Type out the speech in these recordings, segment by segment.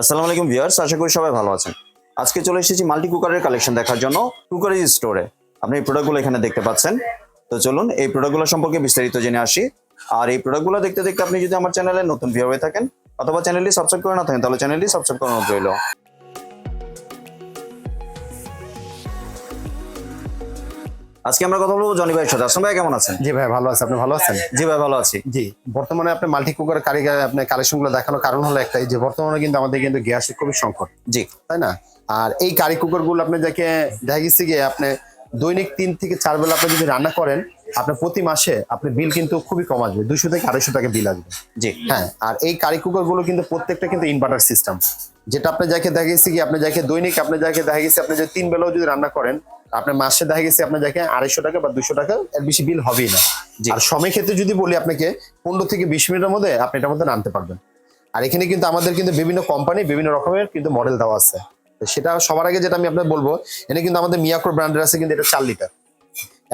আসসালামু আলাইকুম ভিউয়ার্স, আশা করি সবাই ভালো আছেন। আজকে চলে এসেছি মাল্টি কুকারের কালেকশন দেখার জন্য কুকারেজ স্টোরে। আপনি এই প্রোডাক্টগুলো এখানে দেখতে পাচ্ছেন। তো চলুন এই প্রোডাক্টগুলো সম্পর্কে বিস্তারিত জেনে আসি। আর এই প্রোডাক্টগুলো দেখতে দেখতে আপনি যদি আমার চ্যানেলে নতুন ভিউয়ার হয়ে থাকেন, অথবা চ্যানেলটি সাবস্ক্রাইব করে না থাকেন, তাহলে চ্যানেলটি সাবস্ক্রাইব করানো রইল। আজকে আমরা কথা বলব জনি ভাইয়ের সাথে। আসলাম ভাই কেমন আছেন? জি ভাই ভালো আছে। আপনি ভালো আছেন? জি ভাই ভালো আছি। জি বর্তমানে আপনি মাল্টি কুকার কারিগর আপনার কালেকশনগুলো দেখানোর কারণ হলো একটাই যে বর্তমানে কিন্তু আমাদের কিন্তু গ্যাসের খুবই সংকট। জি। তাই না? আর এই কারি কুকারগুলো আপনি যাকে দেখা গেছে গিয়ে আপনি দৈনিক তিন থেকে চার বেলা আপনি যদি রান্না করেন আপনার প্রতি মাসে আপনি বিল কিন্তু খুবই কম আসবে। দুশো থেকে আড়াইশো টাকা বিল আসবে। জি। হ্যাঁ আর এই কারি কুকারগুলো কিন্তু প্রত্যেকটা কিন্তু ইনভার্টার সিস্টেম যেটা আপনি যাকে দেখা গেছে কি আপনি যাকে দৈনিক আপনি যাকে দেখা গেছে আপনি যে তিন বেলাও যদি রান্না করেন আপনার মাসে দেখা গেছে আপনার যাকে আড়াইশো টাকা বা দুশো টাকা এর বেশি বিল হবেই না। আর সময় ক্ষেত্রে যদি বলি আপনাকে পনেরো থেকে বিশ মিনিটের মধ্যে আপনি এটার মধ্যে নামতে পারবেন। আর এখানে কিন্তু আমাদের কিন্তু বিভিন্ন কোম্পানি বিভিন্ন রকমের কিন্তু মডেল দেওয়া আছে। সেটা সবার আগে যেটা আমি আপনার বলব এখানে কিন্তু আমাদের মিয়াকোর ব্র্যান্ডের আছে কিন্তু এটা চার লিটার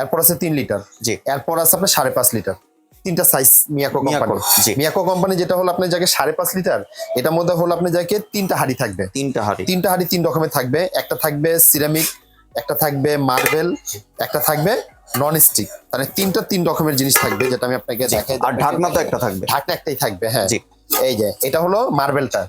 এরপর আছে তিন লিটার জি। এরপর আছে আপনার সাড়ে পাঁচ লিটার তিনটা size Miyako company Miyako company যেটা হলো আপনার জায়গায় সাড়ে পাঁচ লিটার এটার মধ্যে হলো আপনার জায়গায় তিনটা হাড়ি থাকবে। তিনটা হাড়ি। তিনটা হাড়ি তিন রকমের থাকবে। একটা থাকবে সিরামিক একটা থাকবে মার্বেল একটা থাকবে নন স্টিক মানে তিনটা তিন রকমের জিনিস থাকবে যেটা আমি আপনাকে দেখাই আর ঢাকনা তো একটা থাকবে। ঢাকনা একটাই থাকবে হ্যাঁ। এই যে এটা হলো মার্বেলটা।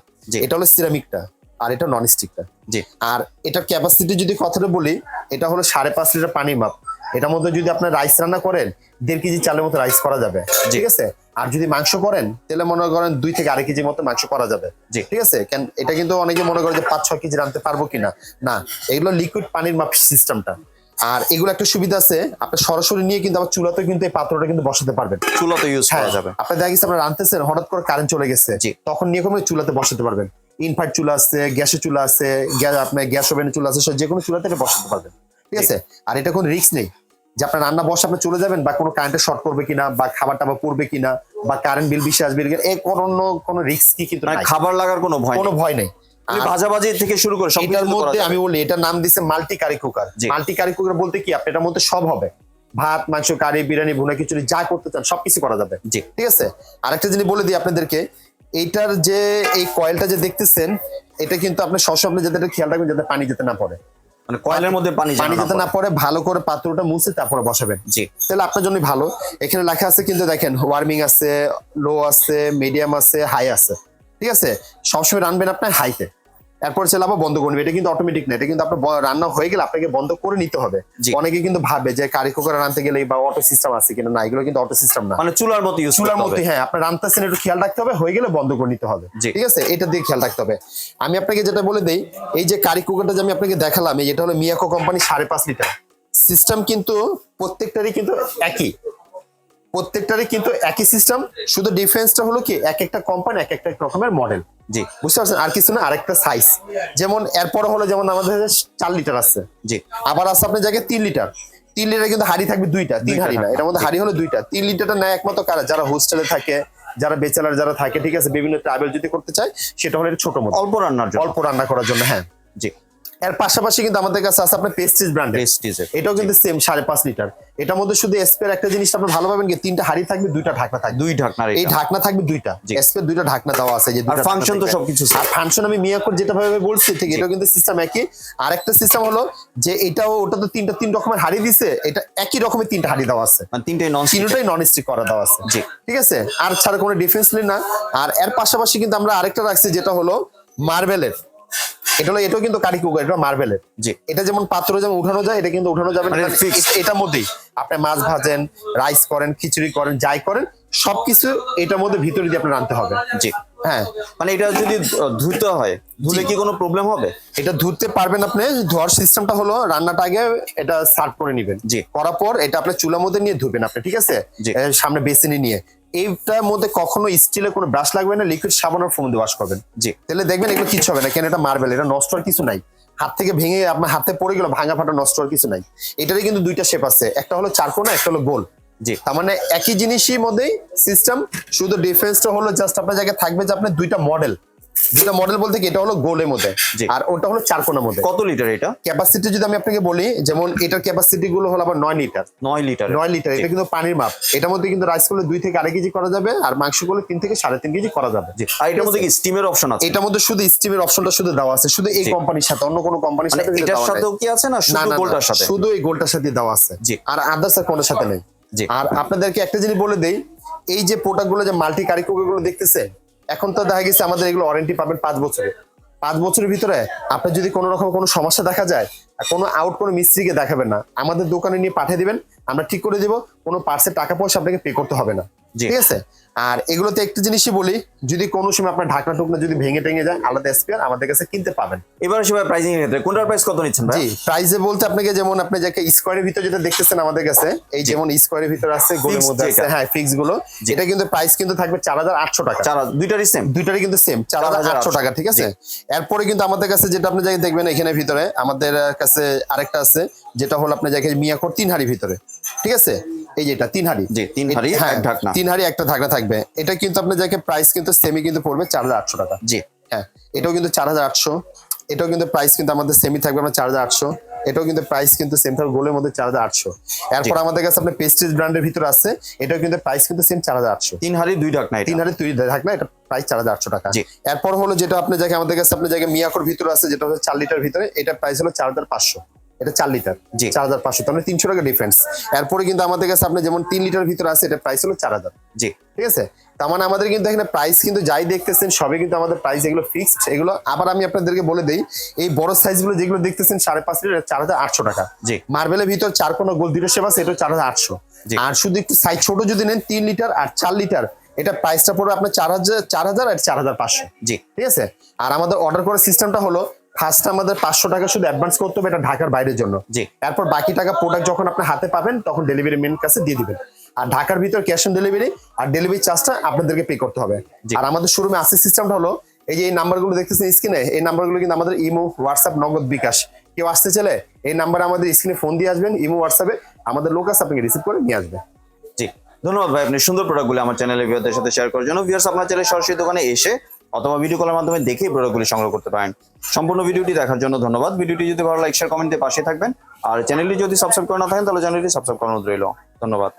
এটা হলো সিরামিকটা আর এটা নন স্টিকটা জি। আর এটা ক্যাপাসিটি যদি কথাটা বলি এটা হলো সাড়ে পাঁচ লিটার পানির মাপ। এটার মধ্যে যদি আপনার রাইস রান্না করেন দেড় কেজি চালের মতো রাইস করা যাবে। ঠিক আছে? আর যদি মাংস করেন তাহলে মনে করেন দুই থেকে আড়াই কেজির মতো মাংস করা যাবে। ঠিক আছে? কেন এটা কিন্তু অনেকে মনে করে যে পাঁচ ছয় কেজি রানতে পারব কিনা। না এগুলো লিকুইড পানির মাপ সিস্টেমটা আর এগুলো একটা সুবিধা আছে আপনি সরাসরি নিয়ে কিন্তু আবার চুলাতে কিন্তু এই পাত্রটা কিন্তু বসাতে পারবেন। চুলাতে ইউজ হ্যাঁ করা যাবে। আপনি দেখা গেছে আপনার রানতেছেন হঠাৎ করে কারেন্ট চলে গেছে। তখন নিয়ে কোনো চুলাতে বসাতে পারবেন। ইনফার্ট চুলা আছে গ্যাসের চুলা আছে গ্যাস আপনার গ্যাস ওভেনের চুলা আছে সব যে কোনো চুলাতে এটা বসাতে পারবেন। ঠিক আছে? আর এটা কোনো রিস্ক নেই। যে আপনার রান্না বসে আপনি চলে যাবেন বা কোনো কারেন্টের শর্ট করবে কিনা বা খাবার টাবার পড়বে কিনা বা কারেন্ট বিল বেশি আসবে কিনা এই কোনো কোনো রিস্ক কি কিন্তু মানে খাবার লাগার কোনো ভয় কোনো ভয় নেই। ভাজাভাজি থেকে শুরু করে সব এটার মধ্যে আমি বলি এটার নাম দিছে multi curry cooker multi curry cooker বলতে কি আপনি এটার মধ্যে সব হবে। ভাত মাংস কারি বিরিয়ানি ভুনা খিচুড়ি যা করতে চান সবকিছু করা যাবে। জি। ঠিক আছে? আরেকটা জিনিস বলে দিই আপনাদেরকে এইটার যে এই কয়েলটা যে দেখতেছেন এটা কিন্তু আপনি সবসময় আপনি যাতে খেয়াল রাখবেন যাতে পানি যেতে না পড়ে। মানে কয়েলের মধ্যে পানি পানি যাতে না না পড়ে ভালো করে পাত্রটা মুছে তারপরে বসাবেন। জি। তাহলে আপনার জন্য ভালো। এখানে লেখা আছে কিন্তু দেখেন ওয়ার্মিং আছে লো আছে মিডিয়াম আছে হাই আছে। ঠিক আছে? সবসময় রানবেন আপনার হাইতে এরপর চলে আবার বন্ধ করবেন এটা কিন্তু অটোমেটিক না এটা কিন্তু আপনার রান্না হয়ে গেলে আপনাকে বন্ধ করে নিতে হবে। অনেকে কিন্তু ভাবে যে কারি কুকার রানতে গেলে বা অটো সিস্টেম আছে কিনা না এগুলো কিন্তু অটো সিস্টেম না। মানে চুলার মতো ইউজ চুলার মধ্যে হ্যাঁ আপনার রান্তাছেন একটু খেয়াল রাখতে হবে হয়ে গেলে বন্ধ করে নিতে হবে। ঠিক আছে? এটা দিয়ে খেয়াল রাখতে হবে। আমি আপনাকে যেটা বলে দেই এই যে কারি কুকারটা যে আমি আপনাকে দেখালাম এই যেটা হলো মিয়াকো কোম্পানি সাড়ে পাঁচ লিটার। সিস্টেম কিন্তু প্রত্যেকটারই কিন্তু একই। প্রত্যেকটারই কিন্তু একই সিস্টেম শুধু ডিফারেন্সটা হলো কি এক একটা কোম্পানি এক একটা রকমের মডেল জি। বুঝতে পারছেন? আর কিছু না আরেকটা সাইজ যেমন এরপর হলো যেমন আমাদের চার লিটার আছে। জি। আবার আছে আপনার জায়গায় তিন লিটার তিন লিটার কিন্তু হাড়ি থাকবে দুইটা তিন হাড়ি না। এটার মধ্যে হাড়ি হলো দুইটা। তিন লিটারটা নেয় একমাত্র কারা? যারা হোস্টেলে থাকে যারা বেচেলার যারা থাকে ঠিক আছে? বিভিন্ন ট্রাভেল যদি করতে চায় সেটা হলো ছোট মতো অল্প রান্নার জন্য। অল্প রান্না করার জন্য হ্যাঁ। জি। এর পাশাপাশি কিন্তু আমাদের কাছে আছে আপনার পেস্টিজ ব্র্যান্ড প্রেস্টিজের এটাও কিন্তু সেম সাড়ে পাঁচ লিটার। এটার মধ্যে শুধু এসপের একটা জিনিস আপনি ভালো পাবেন কি তিনটা হাড়ি থাকবে দুইটা ঢাকনা থাকবে। দুই ঢাকনা এই ঢাকনা থাকবে দুইটা। এসপের দুইটা ঢাকনা দেওয়া আছে যে আর দুইটা ফাংশন তো। সবকিছু আর ফাংশন আমি মিয়াকোর যেটা ভাবে বলছি ঠিক এটা কিন্তু সিস্টেম একই। আরেকটা সিস্টেম হলো যে এটাও ওটা তো তিনটা তিন রকমের হাড়ি দিছে এটা একই রকমের তিনটা হাড়ি দেওয়া আছে। মানে তিনটাই নন তিনটাই নন স্টিক করা দেওয়া আছে। জি। ঠিক আছে? আর ছাড়া কোনো ডিফারেন্স নেই না। আর এর পাশাপাশি কিন্তু আমরা আরেকটা রাখছি যেটা হলো মার্বেলের এটা হলো এটাও কিন্তু কারি কুকার এটা মার্বেলের জি। এটা যেমন পাত্র যেমন উঠানো যায় এটা কিন্তু উঠানো যাবে না। মানে এটার মধ্যেই আপনি মাছ ভাজেন রাইস করেন খিচুড়ি করেন যাই করেন সবকিছু এটার মধ্যে ভিতরে দিয়ে আপনি রাখতে হবে। জি। হ্যাঁ। মানে এটা যদি ধুতে হয় ধুলে কি কোনো প্রবলেম হবে? এটা ধুতে পারবেন আপনি ধোয়ার সিস্টেমটা হলো রান্নাটা আগে এটা সার্ভ করে নেবেন। জি। করার পর এটা আপনি চুলার মধ্যে নিয়ে ধুবেন আপনি ঠিক আছে? সামনে বেসিনে নিয়ে। এইটার মধ্যে কখনো স্টিলের কোনো ব্রাশ লাগবে না লিকুইড সাবান আর দিয়ে ওয়াশ করবেন। জি, তাহলে দেখবেন এগুলো কিছু হবে না, কেন এটা মার্বেল এটা নষ্ট আর কিছু নাই। হাত থেকে ভেঙে আপনার হাতে পড়ে গেল ভাঙা ফাটা নষ্ট আর কিছু নাই। এটারই কিন্তু দুইটা শেপ আছে, একটা হলো চারকোনা একটা হলো গোল জি, তার মানে একই জিনিসই মধ্যেই সিস্টেম শুধু ডিফারেন্সটা হলো জাস্ট আপনার জায়গায় থাকবে যে আপনার দুইটা মডেল দুটা মডেল বলতে কি এটা হলো গোলের মধ্যে। আর ওটা হলো চার কোনার মধ্যে। কত লিটার এটা? ক্যাপাসিটি যদি আমি আপনাকে বলি যেমন এটার ক্যাপাসিটি গুলো হলো আবার নয় লিটার নয় লিটার নয় লিটার এটা কিন্তু পানির মাপ। এটার মধ্যে কিন্তু রাইস করলে দুই থেকে আড়াই কেজি করা যাবে আর মাংস করলে তিন থেকে সাড়ে তিন কেজি করা যাবে। আর এটার মধ্যে কি স্টিমের অপশন আছে? এটার মধ্যে শুধু স্টিমের অপশনটা শুধু দেওয়া আছে শুধু এই কোম্পানির সাথে অন্য কোনো কোম্পানির সাথে এটার সাথেও কি আছে না শুধু গোলটার সাথে? শুধু এই গোলটার সাথে দেওয়া আছে। জি। আর আদার্স আর কোনোটার সাথে নেই। জি। আর আপনাদেরকে একটা জিনিস বলে দেই এই যে প্রোডাক্টগুলো যে মাল্টি কারিকুলারগুলো দেখতেছে এখন তো দেখা গেছে আমাদের এগুলো ওয়ারেন্টি পাবেন পাঁচ বছরে পাঁচ বছরের ভিতরে আপনার যদি কোনো রকম কোনো সমস্যা দেখা যায় কোনো আউট কোনো মিস্ত্রিকে দেখাবেন না, আমাদের দোকানে নিয়ে পাঠিয়ে দিবেন, আমরা ঠিক করে দিব, কোনো পার্সের টাকা পয়সা আপনাকে পে করতে হবে না। ঠিক আছে? আর এগুলোতে একটা জিনিসই বলি যদি কোনো সময় আপনার ঢাকনা টুকনা যদি ভেঙে টেঙে যায় আলাদা স্পেয়ার আমাদের কাছে কিনতে পাবেন। এবার সবাই প্রাইসিং এর ক্ষেত্রে কোনটার প্রাইস কত নিচ্ছেন ভাই? প্রাইসে বলতে আপনাকে যেমন আপনি যাকে স্কোয়ারের ভিতর যেটা দেখতেছেন আমাদের কাছে এই যেমন স্কোয়ারের ভিতর আছে গোলের মধ্যে আছে হ্যাঁ ফিক্সগুলো এটা কিন্তু প্রাইস কিন্তু থাকবে চার হাজার আটশো টাকা। চার দুইটারই সেম দুইটারই কিন্তু সেম চার হাজার আটশো টাকা ঠিক আছে? এরপরে কিন্তু আমাদের কাছে যেটা আপনি যাই দেখবেন এখানে ভিতরে আমাদের কাছে আরেকটা আছে যেটা হলো আপনি যাকে মিয়াকোর তিন হাড়ি ভিতরে ঠিক আছে? এই যেটা তিন হাড়ি। জি, তিন হাঁড়ি, হ্যাঁ, ঢাকনা। তিন হাড়ি একটা ঢাকনা থাকবে। এটা কিন্তু আপনি যাকে প্রাইস কিন্তু সেমি কিন্তু পড়বে চার হাজার আটশো টাকা। জি। হ্যাঁ এটাও কিন্তু চার হাজার আটশো। এটাও কিন্তু প্রাইস কিন্তু আমাদের সেমি থাকবে আমরা চার হাজার আটশো। এটাও কিন্তু প্রাইস কিন্তু সেম থাকবে গোলের মধ্যে চার হাজার আটশো। এরপর আমাদের কাছে আপনার পেস্টিজ ব্র্যান্ডের ভিতরে আছে এটাও কিন্তু প্রাইস কিন্তু সেম চার হাজার আটশো। তিন হাড়ি দুই ঢাকনা তিন হাজার তুই থাক না এটা প্রাইস চার হাজার আটশো টাকা। এরপর হলো যেটা আপনি জায়গায় আমাদের কাছে আপনার জায়গায় মিয়াকোর ভিতরে আছে যেটা হচ্ছে চার লিটার ভিতরে এটা প্রাইস হলো চার হাজার পাঁচশো। এটা চার লিটার জি। চার হাজার পাঁচশো। তাহলে তিনশো টাকা ডিফারেন্স এরপরে কিন্তু আমাদের কাছে আপনি যেমন তিন লিটার ভিতরে আছে এটা প্রাইস হলো চার হাজার। জি। ঠিক আছে? তার মানে আমাদের কিন্তু এখানে প্রাইস কিন্তু যাই দেখতেছেন সবই কিন্তু আমাদের প্রাইস এগুলো ফিক্সড এগুলো আবার আমি আপনাদেরকে বলে দেই এই বড় সাইজগুলো যেগুলো দেখতেছেন সাড়ে পাঁচ লিটার চার হাজার আটশো টাকা। জি। মার্বেলের ভিতর চার কোনো গোল দুটো সেবা সেটা চার হাজার আটশো। আর শুধু একটু সাইজ ছোট যদি নেন তিন লিটার আর চার লিটার এটা প্রাইসটা পড়বে আপনার চার হাজার চার হাজার আর চার হাজার পাঁচশো। জি। ঠিক আছে? আর আমাদের অর্ডার করার সিস্টেমটা হলো ফার্স্ট আমাদের পাঁচশো টাকা শুধু অ্যাডভান্স করতে হবে এটা ঢাকার বাইরের জন্য। জি। এরপর বাকি টাকা প্রোডাক্ট যখন আপনি হাতে পাবেন তখন ডেলিভারি মেন কাছে দিয়ে দিবেন। আর ঢাকার ভিতর ক্যাশ অন ডেলিভারি আর ডেলিভারি চার্জটা আপনাদেরকে পে করতে হবে। আর আমাদের শোরুমে আসে সিস্টেমটা হলো এই যে এই নাম্বারগুলো দেখতেছেন স্ক্রিনে এই নাম্বারগুলো কিন্তু আমাদের ইমো হোয়াটসঅ্যাপ নগদ বিকাশ। কেউ আসতে চলে এই নাম্বারে আমাদের স্ক্রিনে ফোন দিয়ে আসবেন ইমো হোয়াটসঅ্যাপে আমাদের লোক আছে আপনাকে রিসিভ করে নিয়ে আসবে। জি। ধন্যবাদ ভাই আপনি সুন্দর প্রোডাক্টগুলো আমার চ্যানেলে ভিউয়ারদের সাথে শেয়ার করার জন্য। ভিউয়ার্স আপনার চ্যানেলে সরাসরি দোকানে এসে অথবা ভিডিও কলের মাধ্যমে দেখে প্রোডাক্টগুলি সংগ্রহ করতে পারেন। সম্পূর্ণ ভিডিওটি দেখার জন্য ধন্যবাদ। ভিডিওটি যদি ভালো লাইক শেয়ার কমেন্টে পাশে থাকবেন। আর চ্যানেলটি যদি সাবস্ক্রাইব করে না থাকেন, তাহলে চ্যানেলটি সাবস্ক্রাইব করানো রইল। ধন্যবাদ।